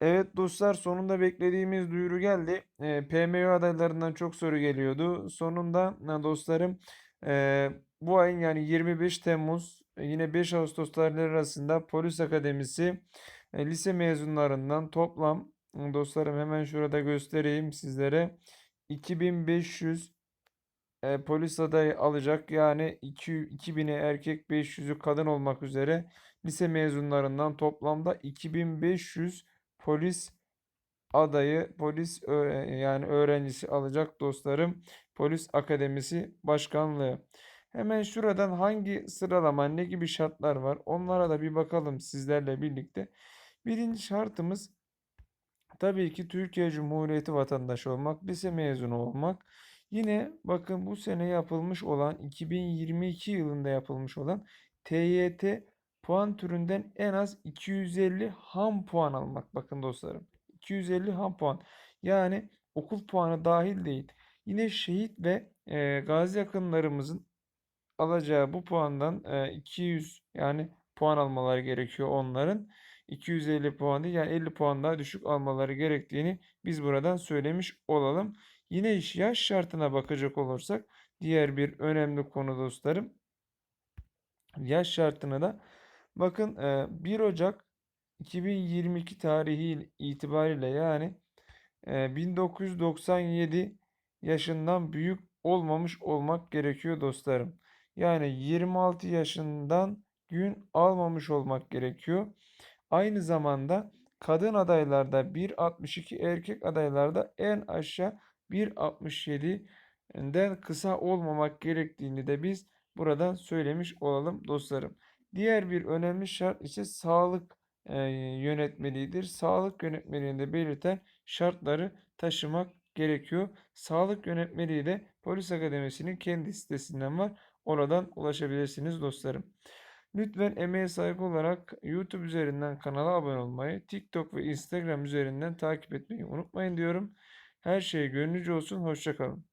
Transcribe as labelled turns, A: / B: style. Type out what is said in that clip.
A: Evet dostlar sonunda beklediğimiz duyuru geldi. E, PMO adaylarından çok soru geliyordu. Sonunda dostlarım e, bu ayın yani 25 Temmuz e, yine 5 Ağustos tarihleri arasında Polis Akademisi e, lise mezunlarından toplam e, dostlarım hemen şurada göstereyim sizlere 2500 e, polis adayı alacak. Yani 2, 2000'i erkek 500'ü kadın olmak üzere lise mezunlarından toplamda 2500 polis adayı, polis yani öğrencisi alacak dostlarım. Polis Akademisi Başkanlığı. Hemen şuradan hangi sıralama, ne gibi şartlar var? Onlara da bir bakalım sizlerle birlikte. Birinci şartımız Tabii ki Türkiye Cumhuriyeti vatandaşı olmak, lise mezunu olmak. Yine bakın bu sene yapılmış olan 2022 yılında yapılmış olan TYT puan türünden en az 250 ham puan almak. Bakın dostlarım. 250 ham puan. Yani okul puanı dahil değil. Yine şehit ve e, gazi yakınlarımızın alacağı bu puandan e, 200 yani puan almaları gerekiyor onların. 250 puan değil yani 50 puan daha düşük almaları gerektiğini biz buradan söylemiş olalım. Yine iş yaş şartına bakacak olursak diğer bir önemli konu dostlarım. Yaş şartına da bakın e, 1 Ocak 2022 tarihi itibariyle yani e, 1997 yaşından büyük olmamış olmak gerekiyor dostlarım. Yani 26 yaşından gün almamış olmak gerekiyor. Aynı zamanda kadın adaylarda 1.62 erkek adaylarda en aşağı 1.67'den kısa olmamak gerektiğini de biz buradan söylemiş olalım dostlarım. Diğer bir önemli şart ise sağlık e, yönetmeliğidir. Sağlık yönetmeliğinde belirten şartları taşımak gerekiyor. Sağlık yönetmeliği de Polis Akademisi'nin kendi sitesinden var. Oradan ulaşabilirsiniz dostlarım. Lütfen emeğe saygı olarak YouTube üzerinden kanala abone olmayı, TikTok ve Instagram üzerinden takip etmeyi unutmayın diyorum. Her şey gönlünüzce olsun. Hoşçakalın.